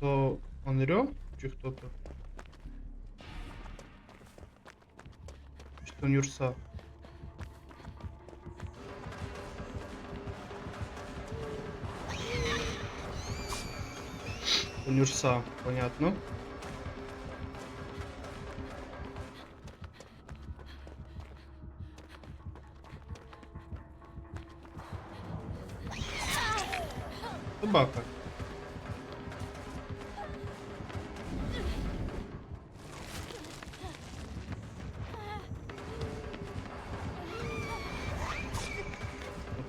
то Онрьо? Чи хто то? Чи то Нюрса? Нюрса, понятно. Собака.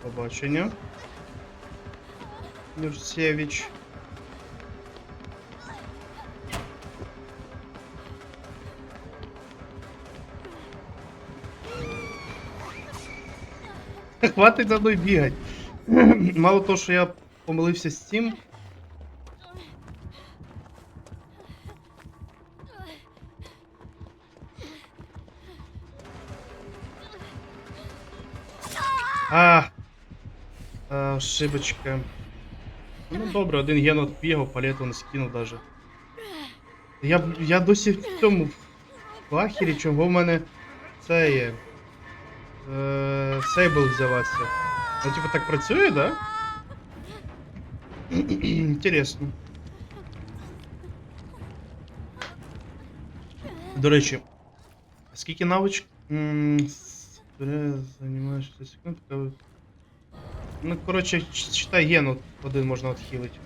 Побачення. Юрсевич. Хватить за мною бігати. Мало того, що я помилився з цим. А ошибочка. Ну добре, один ген отбігав, палету не скинув даже. Я, я досі в цьому в ахері, чого в мене це є. Е, Сейбл взялася. Ну, типу, так працює, да? Інтересно. До речі, скільки навичок? Бере, Займаєш 60 секунд. Ну, коротше, читай ген от один можна відхилити.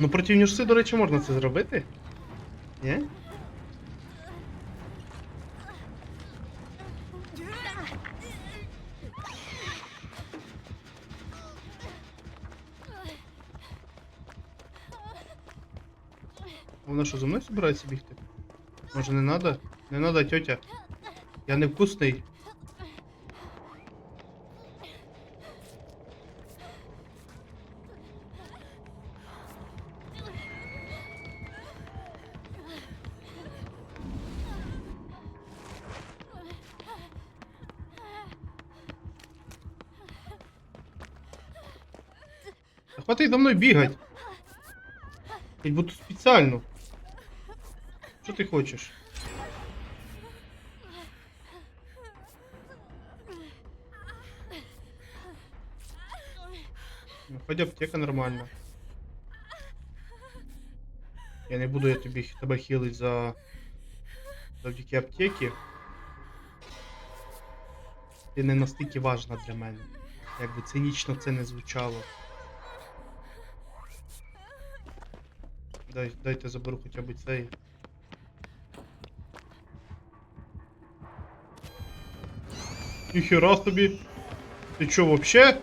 Ну, проти Нюрси, до речі, можна це зробити? Ні? Вона що, за мною збирається бігти? Може не надо? Не надо, тетя. Я не вкусний. Та Хватить за мною бігать. Я буду спеціально. Що ти хочеш? Ну, Хоть аптека нормальна. Я не буду я тебе хілить за завдяки аптеки. Ти не настільки важна для мене. Як би цинічно це не звучало. Дай, дайте заберу хоча б цей. Ніхера собі. Ти чо, вообще?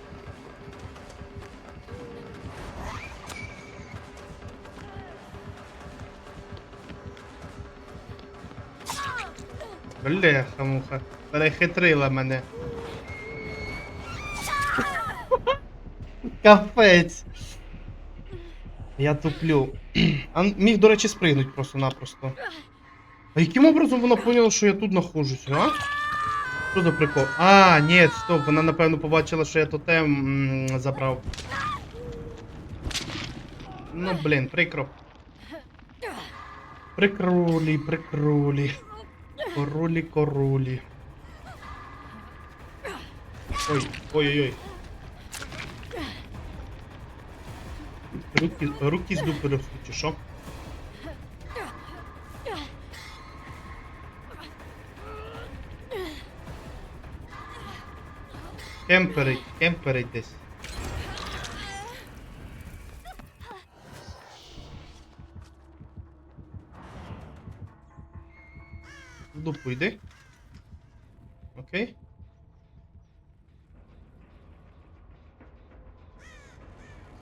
Бляха муха. Перехитрила мене. Капець. Я туплю. А міг, до речі, спригнуть просто-напросто. А яким образом вона поняла, що я тут знаходжусь, а? Що за прикол? А, ні, стоп, вона напевно побачила, що я тотем м, забрав. Ну, блін, прикро. Прикрулі, прикрулі. Корулі, корулі. Ой, ой-ой-ой. Руки, руки з дупи ростуть, що? Кемперить, кемперить десь. Дупу йди. Окей.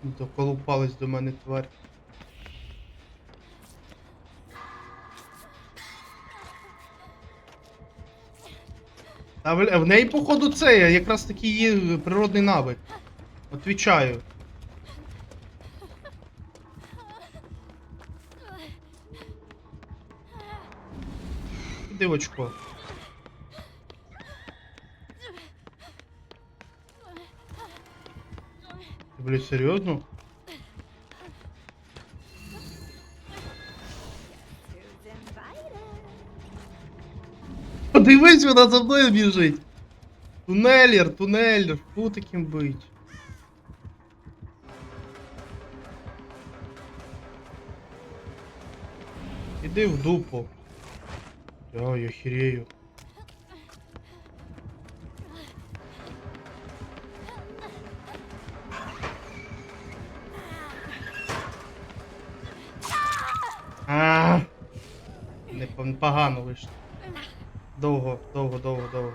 Доколупалась до мене тварь. А в, неї, походу, це якраз таки її природний навик. Отвічаю. Іди Бля, серьезно? Подивись, вона за мною біжить. Туннелер, туннелер, хто таким быть? Иди в дупу. Я, я хірею. Погано вийшло. Довго, довго, довго, довго.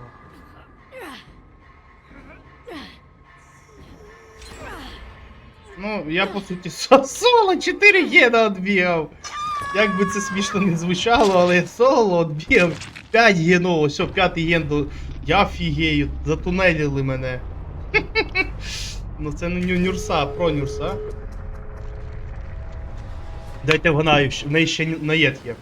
Ну, я по суті со- соло 4 гена відбігав. Як би це смішно не звучало, але я соло відбігав 5 генов, ось о, п'ятий ген до. Я фігею, затунелили мене. ну це не ню- нюрса, а про нюрса. Дайте вгадаю, в неї ще наєд є.